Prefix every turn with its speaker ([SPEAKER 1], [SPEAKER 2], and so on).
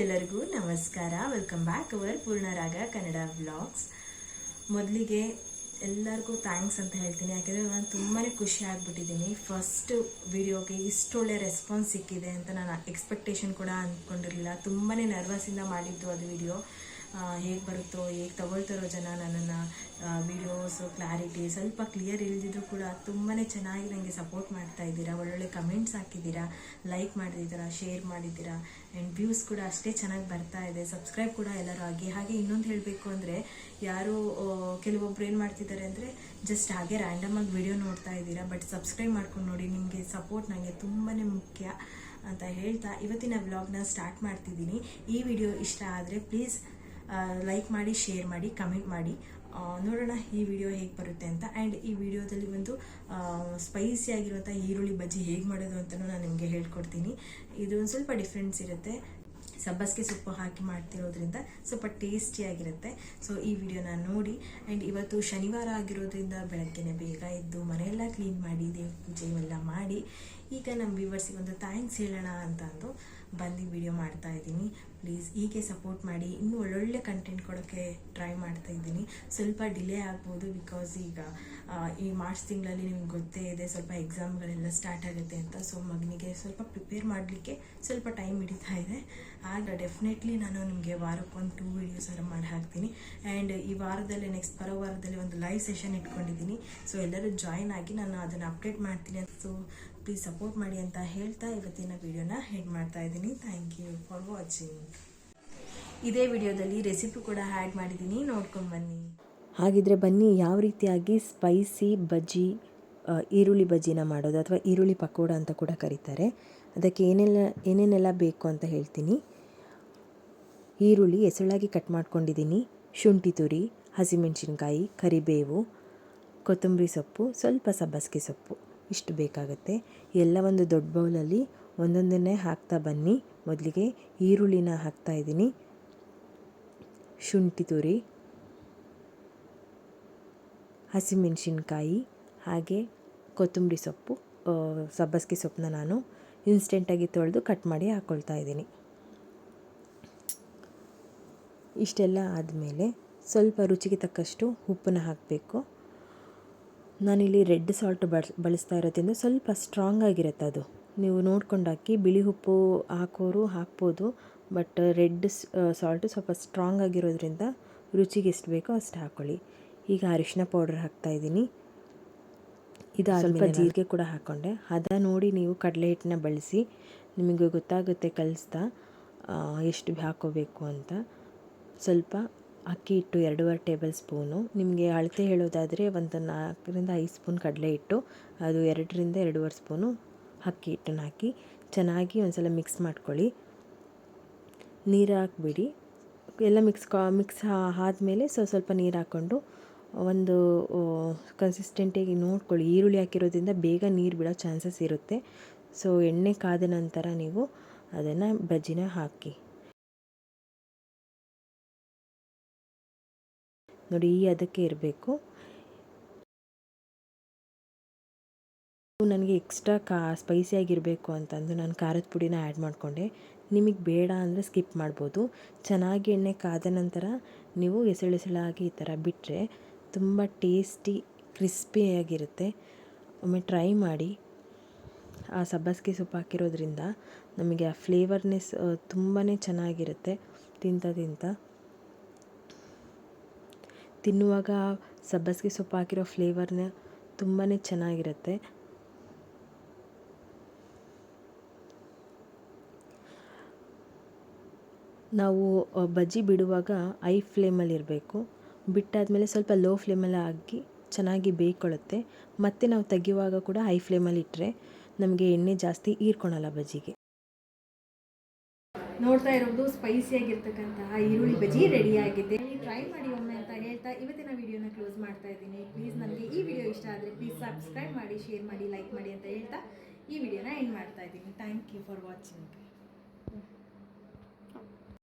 [SPEAKER 1] ಎಲ್ಲರಿಗೂ ನಮಸ್ಕಾರ. Welcome back our Purnaraga Kannada vlogs ಮೊದಲಿಗೆ ಎಲ್ಲರಿಗೂ ಥ್ಯಾಂಕ್ಸ್ ಅಂತ ಹೇಳ್ತೀನಿ. ಯಾಕೆಂದರೆ ನಾನು ತುಂಬಾ ಖುಷಿ ಆಗಿಬಿಟ್ಟಿದ್ದೀನಿ. ಫಸ್ಟು ವಿಡಿಯೋಗೆ ಇಷ್ಟೊಳ್ಳೆ ರೆಸ್ಪಾನ್ಸ್ ಸಿಕ್ಕಿದೆ ಅಂತ ನಾನು ಎಕ್ಸ್ಪೆಕ್ಟೇಷನ್ ಕೂಡ ಅಂದ್ಕೊಂಡಿರಲಿಲ್ಲ. ತುಂಬಾ ನರ್ವಸಿಂದ ಮಾಡಿದ್ದು ಅದು ವಿಡಿಯೋ ಹೇಗೆ ಬರುತ್ತೋ, ಹೇಗೆ ತಗೊಳ್ತಾರೋ ಜನ ನನ್ನನ್ನು ವಿಡಿಯೋಸು ಕ್ಲಾರಿಟಿ ಸ್ವಲ್ಪ ಕ್ಲಿಯರ್ ಇಲ್ದಿದ್ರು ಕೂಡ ತುಂಬಾ ಚೆನ್ನಾಗಿ ನನಗೆ ಸಪೋರ್ಟ್ ಮಾಡ್ತಾ ಇದ್ದೀರಾ. ಒಳ್ಳೊಳ್ಳೆ ಕಮೆಂಟ್ಸ್ ಹಾಕಿದ್ದೀರಾ. ಲೈಕ್ ಮಾಡಿದ್ದೀರಾ ಶೇರ್ ಮಾಡಿದ್ದೀರಾ. ಆ್ಯಂಡ್ ವ್ಯೂಸ್ ಕೂಡ ಅಷ್ಟೇ ಚೆನ್ನಾಗಿ ಬರ್ತಾ ಇದೆ. ಸಬ್ಸ್ಕ್ರೈಬ್ ಕೂಡ ಎಲ್ಲರೂ ಆಗಿ ಹಾಗೆ ಇನ್ನೊಂದು ಹೇಳಬೇಕು ಅಂದರೆ, ಯಾರು ಕೆಲವೊಬ್ರು ಏನು ಮಾಡ್ತಿದ್ದಾರೆ ಅಂದರೆ ಜಸ್ಟ್ ಹಾಗೆ ರ್ಯಾಂಡಮ್ ಆಗಿ ವಿಡಿಯೋ ನೋಡ್ತಾ ಇದ್ದೀರಾ. ಬಟ್ ಸಬ್ಸ್ಕ್ರೈಬ್ ಮಾಡ್ಕೊಂಡು ನೋಡಿ, ನಿಮಗೆ ಸಪೋರ್ಟ್ ನನಗೆ ತುಂಬಾ ಮುಖ್ಯ ಅಂತ ಹೇಳ್ತಾ ಇವತ್ತಿನ ವ್ಲಾಗ್ನ ಸ್ಟಾರ್ಟ್ ಮಾಡ್ತಿದ್ದೀನಿ. ಈ ವಿಡಿಯೋ ಇಷ್ಟ ಆದರೆ ಪ್ಲೀಸ್ ಲೈಕ್ ಮಾಡಿ ಶೇರ್ ಮಾಡಿ ಕಮೆಂಟ್ ಮಾಡಿ. ನೋಡೋಣ ಈ ವಿಡಿಯೋ ಹೇಗೆ ಬರುತ್ತೆ ಅಂತ. ಆ್ಯಂಡ್ ಈ ವಿಡಿಯೋದಲ್ಲಿ ಒಂದು ಸ್ಪೈಸಿ ಆಗಿರುವಂಥ ಈರುಳ್ಳಿ ಬಜ್ಜಿ ಹೇಗೆ ಮಾಡೋದು ಅಂತಲೂ ನಾನು ನಿಮಗೆ ಹೇಳ್ಕೊಡ್ತೀನಿ. ಇದು ಒಂದು ಸ್ವಲ್ಪ ಡಿಫ್ರೆನ್ಸ್ ಇರುತ್ತೆ. ಸಬ್ಬಸ್ಗೆ ಸೊಪ್ಪು ಹಾಕಿ ಮಾಡ್ತಿರೋದ್ರಿಂದ ಸ್ವಲ್ಪ ಟೇಸ್ಟಿಯಾಗಿರುತ್ತೆ ಸೊ ಈ ವಿಡಿಯೋನ ನೋಡಿ. ಆ್ಯಂಡ್ ಇವತ್ತು ಶನಿವಾರ ಆಗಿರೋದ್ರಿಂದ ಬೆಳಗ್ಗೆನೆ ಬೇಗ ಎದ್ದು ಮನೆಯೆಲ್ಲ ಕ್ಲೀನ್ ಮಾಡಿ, ದೇವ್ರ ಪೂಜೆ ಇವೆಲ್ಲ ಮಾಡಿ. ಈಗ ನಮ್ಮ ವ್ಯೂವರ್ಸಿಗೆ ಒಂದು ಥ್ಯಾಂಕ್ಸ್ ಹೇಳೋಣ ಅಂತ ಅಂದು. ಬಂದು ವಿಡಿಯೋ ಮಾಡ್ತಾ ಇದ್ದೀನಿ. ಪ್ಲೀಸ್ ಹೀಗೆ ಸಪೋರ್ಟ್ ಮಾಡಿ. ಇನ್ನೂ ಒಳ್ಳೊಳ್ಳೆ ಕಂಟೆಂಟ್ ಕೊಡೋಕ್ಕೆ ಟ್ರೈ ಮಾಡ್ತಾ ಇದ್ದೀನಿ. ಸ್ವಲ್ಪ ಡಿಲೇ ಆಗ್ಬೋದು ಬಿಕಾಸ್ ಈಗ ಈ ಮಾರ್ಚ್ ತಿಂಗಳಲ್ಲಿ ನಿಮ್ಗೆ ಗೊತ್ತೇ ಇದೆ, ಸ್ವಲ್ಪ ಎಕ್ಸಾಮ್ಗಳೆಲ್ಲ ಸ್ಟಾರ್ಟ್ ಆಗುತ್ತೆ ಅಂತ. ಸೊ ಮಗನಿಗೆ ಸ್ವಲ್ಪ ಪ್ರಿಪೇರ್ ಮಾಡಲಿಕ್ಕೆ ಸ್ವಲ್ಪ ಟೈಮ್ ಹಿಡಿತಾ ಇದೆ. ಆಗ ಡೆಫಿನೆಟ್ಲಿ ನಾನು ನಿಮಗೆ ವಾರಕ್ಕೊಂದು ಟೂ ವೀಡಿಯೋಸ್ ಎಲ್ಲ ಮಾಡಿ ಹಾಕ್ತೀನಿ ಆ್ಯಂಡ್ ಈ ವಾರದಲ್ಲಿ ನೆಕ್ಸ್ಟ್ ಬರೋ ವಾರದಲ್ಲಿ ಒಂದು ಲೈವ್ ಸೆಷನ್ ಇಟ್ಕೊಂಡಿದ್ದೀನಿ. ಸೊ ಎಲ್ಲರೂ ಜಾಯ್ನ್ ಆಗಿ ನಾನು ಅದನ್ನು ಅಪ್ಡೇಟ್ ಮಾಡ್ತೀನಿ ಸೊ ಪ್ಲೀಸ್ ಸಪೋರ್ಟ್ ಮಾಡಿ ಅಂತ ಹೇಳ್ತಾ ಇವತ್ತಿನ ವಿಡಿಯೋನ ಹೆಡ್ ಮಾಡ್ತಾ ಇದ್ದೀನಿ. ಥ್ಯಾಂಕ್ ಯು ಫಾರ್ ವಾಚಿಂಗ್ ಇದೇ ವಿಡಿಯೋದಲ್ಲಿ ರೆಸಿಪಿ ಕೂಡ ಆ್ಯಡ್ ಮಾಡಿದ್ದೀನಿ. ನೋಡ್ಕೊಂಡು ಬನ್ನಿ.
[SPEAKER 2] ಹಾಗಿದ್ರೆ ಬನ್ನಿ, ಯಾವ ರೀತಿಯಾಗಿ ಸ್ಪೈಸಿ ಬಜ್ಜಿ ಈರುಳ್ಳಿ ಬಜ್ಜಿನ ಮಾಡೋದು ಅಥವಾ ಈರುಳ್ಳಿ ಪಕೋಡ ಅಂತ ಕೂಡ ಕರೀತಾರೆ. ಅದಕ್ಕೆ ಏನೆಲ್ಲ, ಏನೇನೆಲ್ಲ ಬೇಕು ಅಂತ ಹೇಳ್ತೀನಿ. ಈರುಳ್ಳಿ ಎಸಳಾಗಿ ಕಟ್ ಮಾಡ್ಕೊಂಡಿದ್ದೀನಿ. ಶುಂಠಿ ತುರಿ, ಹಸಿಮೆಣಸಿನ್ಕಾಯಿ, ಕರಿಬೇವು, ಕೊತ್ತಂಬರಿ ಸೊಪ್ಪು, ಸ್ವಲ್ಪ ಸಬ್ಬಸಿಗೆ ಸೊಪ್ಪು. ಇಷ್ಟು ಬೇಕಾಗುತ್ತೆ. ಎಲ್ಲ ಒಂದು ದೊಡ್ಡ ಬೌಲಲ್ಲಿ ಒಂದೊಂದನ್ನೇ ಹಾಕ್ತಾ ಬನ್ನಿ. ಮೊದಲಿಗೆ ಈರುಳ್ಳಿನ ಹಾಕ್ತಾ ಇದ್ದೀನಿ. ಶುಂಠಿ ತುರಿ, ಹಸಿಮೆಣಸಿನ್ಕಾಯಿ, ಹಾಗೆ ಕೊತ್ತಂಬರಿ ಸೊಪ್ಪು ಸಬ್ಬಸ್ಗೆ ಸೊಪ್ಪನ್ನ ನಾನು ಇನ್ಸ್ಟೆಂಟಾಗಿ ತೊಳೆದು ಕಟ್ ಮಾಡಿ ಹಾಕ್ಕೊಳ್ತಾ ಇದ್ದೀನಿ. ಇಷ್ಟೆಲ್ಲ ಆದಮೇಲೆ ಸ್ವಲ್ಪ ರುಚಿಗೆ ತಕ್ಕಷ್ಟು ಉಪ್ಪನ್ನ ಹಾಕಬೇಕು. ನಾನಿಲ್ಲಿ ರೆಡ್ ಸಾಲ್ಟ್ ಬಳಸ್ ಬಳಸ್ತಾ ಇರೋದ್ರಿಂದ ಸ್ವಲ್ಪ ಸ್ಟ್ರಾಂಗ್ ಆಗಿರುತ್ತೆ ಅದು. ನೀವು ನೋಡ್ಕೊಂಡು ಹಾಕಿ ಬಿಳಿ ಉಪ್ಪು ಹಾಕೋರು ಹಾಕ್ಬೋದು ಬಟ್ ರೆಡ್ ಸಾಲ್ಟು ಸ್ವಲ್ಪ ಸ್ಟ್ರಾಂಗ್ ಆಗಿರೋದ್ರಿಂದ ರುಚಿಗೆ ಎಷ್ಟು ಬೇಕೋ ಅಷ್ಟು ಹಾಕ್ಕೊಳ್ಳಿ ಈಗ ಅರಿಶಿನ ಪೌಡರ್ ಹಾಕ್ತಾ ಇದ್ದೀನಿ. ಇದು ಸ್ವಲ್ಪ ಜೀರಿಗೆ ಕೂಡ ಹಾಕ್ಕೊಂಡೆ ಹದ ನೋಡಿ ನೀವು ಕಡಲೆ ಹಿಟ್ಟನ್ನ ಬಳಸಿ ನಿಮಗೆ ಗೊತ್ತಾಗುತ್ತೆ ಕಲಿಸ್ತಾ ಎಷ್ಟು ಹಾಕೋಬೇಕು ಅಂತ. ಸ್ವಲ್ಪ ಅಕ್ಕಿ ಹಿಟ್ಟು ಎರಡೂವರೆ ಟೇಬಲ್ ಸ್ಪೂನು. ನಿಮಗೆ ಅಳತೆ ಹೇಳೋದಾದರೆ ಒಂದು ನಾಲ್ಕರಿಂದ ಐದು ಸ್ಪೂನ್ ಕಡಲೆ ಹಿಟ್ಟು, ಅದು ಎರಡರಿಂದ ಎರಡೂವರೆ ಸ್ಪೂನು ಅಕ್ಕಿ ಹಿಟ್ಟನ್ನು ಹಾಕಿ ಚೆನ್ನಾಗಿ ಒಂದ್ಸಲ ಮಿಕ್ಸ್ ಮಾಡ್ಕೊಳ್ಳಿ. ನೀರು ಹಾಕ್ಬಿಡಿ. ಎಲ್ಲ ಮಿಕ್ಸ್ ಕಾ, ಮಿಕ್ಸ್ ಆದಮೇಲೆ ಸ್ವಲ್ಪ ಸ್ವಲ್ಪ ನೀರು ಹಾಕ್ಕೊಂಡು ಒಂದು ಕನ್ಸಿಸ್ಟೆಂಟಾಗಿ ನೋಡ್ಕೊಳ್ಳಿ. ಈರುಳ್ಳಿ ಹಾಕಿರೋದ್ರಿಂದ ಬೇಗ ನೀರು ಬಿಡೋ ಚಾನ್ಸಸ್ ಇರುತ್ತೆ. ಸೊ, ಎಣ್ಣೆ ಕಾದ ನಂತರ ನೀವು ಅದನ್ನು ಬಜ್ಜಿನ ಹಾಕಿ. ನೋಡಿ ಈ ಅದಕ್ಕೆ ಇರಬೇಕು. ನನಗೆ ಎಕ್ಸ್ಟ್ರಾ ಕಾ ಸ್ಪೈಸಿಯಾಗಿರಬೇಕು ಅಂತಂದು ನಾನು ಖಾರದ ಪುಡಿನ ಆ್ಯಡ್ ಮಾಡಿಕೊಂಡೆ. ನಿಮಗೆ ಬೇಡ ಅಂದರೆ ಸ್ಕಿಪ್ ಮಾಡ್ಬೋದು. ಚೆನ್ನಾಗಿ ಎಣ್ಣೆ ಕಾದ ನಂತರ ನೀವು ಎಸಳೆಸಳಾಗಿ ಈ ಥರ ಬಿಟ್ಟರೆ ತುಂಬ ಟೇಸ್ಟಿ ಕ್ರಿಸ್ಪಿಯಾಗಿರುತ್ತೆ ಒಮ್ಮೆ ಟ್ರೈ ಮಾಡಿ. ಆ ಸಬ್ಬಸಿಗೆ ಸೊಪ್ಪು ಹಾಕಿರೋದ್ರಿಂದ ನಮಗೆ ಆ ಫ್ಲೇವರ್ನೆಸ್ ತುಂಬಾ ಚೆನ್ನಾಗಿರುತ್ತೆ ತಿಂತ ತಿಂತ. ತಿನ್ನುವಾಗ ಸಬ್ಬಸಿಗೆ ಸೊಪ್ಪು ಹಾಕಿರೋ ಫ್ಲೇವರ್ನ ತುಂಬಾ ಚೆನ್ನಾಗಿರುತ್ತೆ. ನಾವು ಬಜ್ಜಿ ಬಿಡುವಾಗ ಐ ಫ್ಲೇಮಲ್ಲಿ ಇರಬೇಕು. ಬಿಟ್ಟಾದಮೇಲೆ ಸ್ವಲ್ಪ ಲೋ ಫ್ಲೇಮಲ್ಲಿ ಹಾಕಿ ಚೆನ್ನಾಗಿ ಬೇಯ್ಕೊಳ್ಳುತ್ತೆ. ಮತ್ತು ನಾವು ತೆಗೆಯುವಾಗ ಕೂಡ ಹೈ ಫ್ಲೇಮಲ್ಲಿ ಇಟ್ಟರೆ ನಮಗೆ ಎಣ್ಣೆ ಜಾಸ್ತಿ ಹೀರ್ಕೊಳಲ್ಲ ಬಜ್ಜಿಗೆ.
[SPEAKER 1] ನೋಡ್ತಾ ಇರೋದು ಸ್ಪೈಸಿ ಆಗಿರ್ತಕ್ಕಂತಹ ಈರುಳ್ಳಿ ಬಜ್ಜಿ ರೆಡಿಯಾಗಿದೆ ಟ್ರೈ ಮಾಡಿ ಒಮ್ಮೆ. ಹೇಳ್ತಾ ಇವತ್ತಿನ ವಿಡಿಯೋನ ಕ್ಲೋಸ್ ಮಾಡ್ತಾ ಇದ್ದೀನಿ. ಪ್ಲೀಸ್ ನನಗೆ ಈ ವಿಡಿಯೋ ಇಷ್ಟ ಆದರೆ ಪ್ಲೀಸ್ ಸಬ್ಸ್ಕ್ರೈಬ್ ಮಾಡಿ ಶೇರ್ ಮಾಡಿ ಲೈಕ್ ಮಾಡಿ ಅಂತ ಹೇಳ್ತಾ ಈ ವಿಡಿಯೋನ ಎಂಡ್ ಮಾಡ್ತಾ ಇದ್ದೀನಿ. Thank you for watching